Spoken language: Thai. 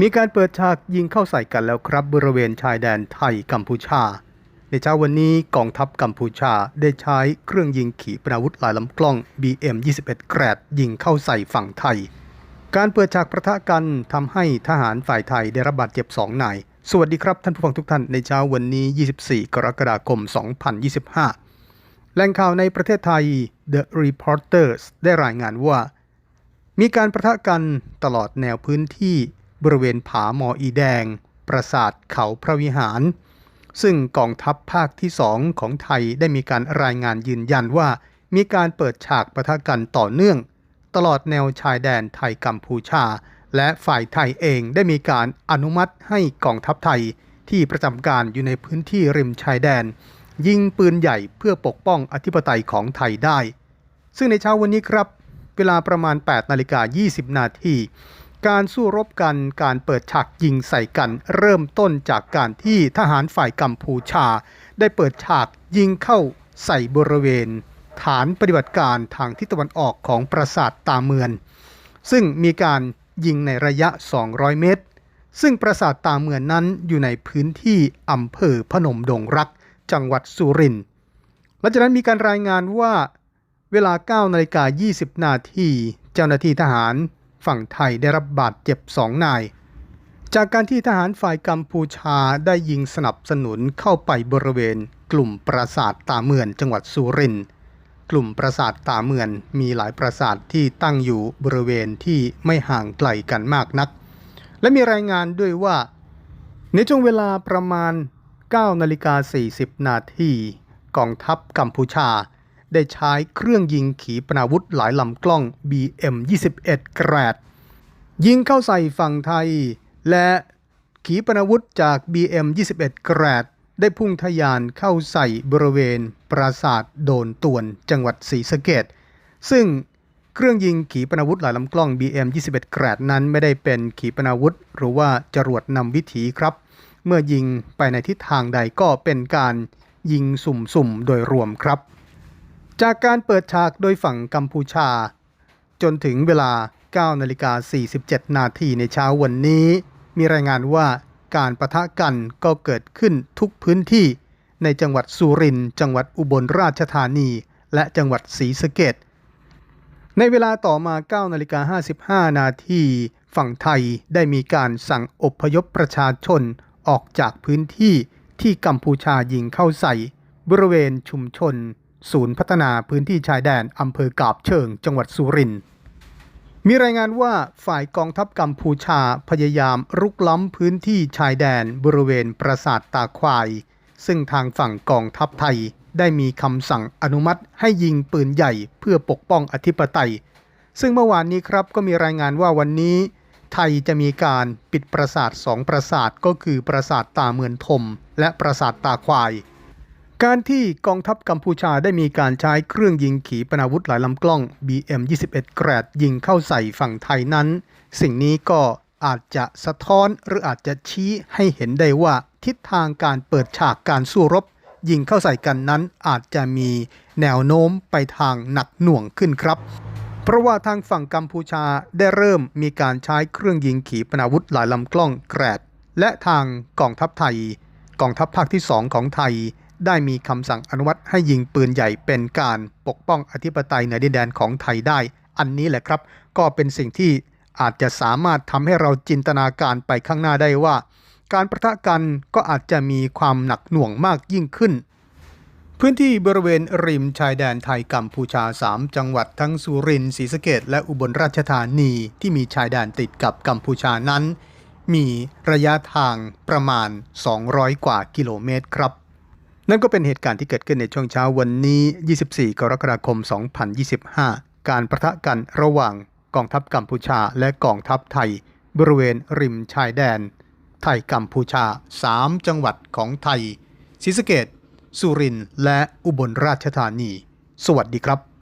มีการเปิดฉากยิงเข้าใส่กันแล้วครับบริเวณชายแดนไทยกัมพูชา ในเช้าวันนี้กองทัพกัมพูชาได้ใช้เครื่องยิงขีปนาวุธหลายลำกล้อง BM-21 แกรดยิงเข้าใส่ฝั่งไทย การเปิดฉากประทะกันทำให้ทหารฝ่ายไทยได้รับบาดเจ็บ2นาย สวัสดีครับท่านผู้ฟังทุกท่านในเช้าวันนี้ 24 กรกฎาคม 2025 แหล่งข่าวในประเทศไทย The Reporters ได้รายงานว่า มีการประทะกันตลอดแนวพื้นที่ บริเวณผาหมออีแดง ปราสาทเขาพระวิหาร ซึ่งกองทัพภาคที่สองของไทยได้มีการรายงานยืนยันว่า มีการเปิดฉากประทะกันต่อเนื่อง ตลอดแนวชายแดนไทยกัมพูชา และฝ่ายไทยเองได้มีการอนุมัติให้กองทัพไทยที่ประจำการอยู่ในพื้นที่ริมชายแดน ยิงปืนใหญ่เพื่อปกป้องอธิปไตยของไทยได้ ซึ่งในเช้าวันนี้ครับ เวลาประมาณ 8 นาฬิกา 20 นาที การสู้รบกันการเปิดฉากยิงใส่กัน เริ่มต้นจากการที่ทหารฝ่ายกัมพูชา ได้เปิดฉากยิงเข้าใส่บริเวณ ฐานปฏิบัติการทางทิศตะวันออกของปราสาทตาเมือน ซึ่งมีการยิงในระยะ 200 เมตร ซึ่งปราสาทตาเมือนนั้นอยู่ในพื้นที่อำเภอพนมดงรัก จังหวัดสุรินทร์หลังจากนั้นมีการรายงานว่าเวลา9นาฬิกา20 นาที เจ้าหน้าที่ทหาร ฝั่งไทยได้รับบาดเจ็บ2นาย จากการที่ทหารฝ่ายกัมพูชาได้ยิงสนับสนุนเข้าไปบริเวณ กลุ่มปราสาทตาเมือนจังหวัดสุรินทร์กลุ่มปราสาทตาเมือนมีหลายปราสาทที่ตั้งอยู่บริเวณที่ไม่ห่างไกลกันมากนัก และมีรายงานด้วยว่า ในช่วงเวลาประมาณ9นาฬิกา40 นาทีกองทัพกัมพูชา ได้ใช้เครื่องยิงขีปนาวุธหลายลำกล้อง BM-21 แกรดยิงเข้าใส่ฝั่งไทย และขีปนาวุธจาก BM-21 แกรดได้พุ่งทะยานเข้าใส่บริเวณปราสาทโดนตวนจังหวัดศรีสะเกดซึ่งเครื่องยิงขีปนาวุธหลายลำกล้อง BM-21 แกรดนั้นไม่ได้เป็นขีปนาวุธ หรือว่าจรวดนำวิถีครับ เมื่อยิงไปในทิศทางใดก็เป็นการยิงสุ่มๆ โดยรวมครับ จากการเปิดฉากโดยฝั่งกัมพูชา จนถึงเวลา 9 นาฬิกา 47 นาทีในเช้าวันนี้ มีรายงานว่าการประทะกันก็เกิดขึ้นทุกพื้นที่ ในจังหวัดสุรินทร์จังหวัดอุบลราชธานี และจังหวัดศรีสะเกดในเวลาต่อมา 9 นาฬิกา 55 นาทีฝั่งไทยได้มีการสั่งอพยพประชาชนออกจากพื้นที่ที่กัมพูชายิงเข้าใส่ บริเวณชุมชน ศูนย์พัฒนาพื้นที่ชายแดนอำเภอกาบเชิง จังหวัดสุรินทร์มีรายงานว่าฝ่ายกองทัพกัมพูชาพยายามรุกล้ำพื้นที่ชายแดนบริเวณปราสาทตาควาย ซึ่งทางฝั่งกองทัพไทยได้มีคำสั่งอนุมัติให้ยิงปืนใหญ่เพื่อปกป้องอธิปไตย ซึ่งเมื่อวานนี้ครับก็มีรายงานว่าวันนี้ ไทยจะมีการปิดปราสาทสองปราสาทก็คือปราสาทตาเมือนทม และปราสาทตาควาย การที่กองทัพกัมพูชาได้มีการใช้เครื่องยิงขีปนาวุธหลายลำกล้อง BM-21 แกรดยิงเข้าใส่ฝั่งไทยนั้น สิ่งนี้ก็อาจจะสะท้อนหรืออาจจะชี้ให้เห็นได้ว่าทิศทางการเปิดฉากการสู้รบ ยิงเข้าใส่กันนั้นอาจจะมีแนวโน้มไปทางหนักหน่วงขึ้นครับ เพราะว่าทางฝั่งกัมพูชาได้เริ่มมีการใช้เครื่องยิงขีปนาวุธหลายลำกล้องแกรดและทางกองทัพไทย กองทัพภาคที่2ของไทย ได้มีคำสั่งอนุมัติให้ยิงปืนใหญ่เป็นการปกป้องอธิปไตยในดินแดนของไทยได้ อันนี้แหละครับ ก็เป็นสิ่งที่อาจจะสามารถทำให้เราจินตนาการไปข้างหน้าได้ว่า การประทะกันก็อาจจะมีความหนักหน่วงมากยิ่งขึ้น พื้นที่บริเวณริมชายแดนไทยกัมพูชา 3 จังหวัดทั้งสุรินทร์ศรีสะเกดและอุบลราชธานีที่มีชายแดนติดกับกัมพูชานั้น มีระยะทางประมาณ 200 กว่ากิโลเมตรครับ นั่นก็เป็นเหตุการณ์ที่เกิดขึ้นในช่วงเช้าวันนี้ 24 กรกฎาคม 2025 การประทะกันระหว่างกองทัพกัมพูชาและกองทัพไทย บริเวณริมชายแดน ไทยกัมพูชา 3 จังหวัดของไทยศรีสะเกดสุรินทร์และอุบลราชธานี สวัสดีครับ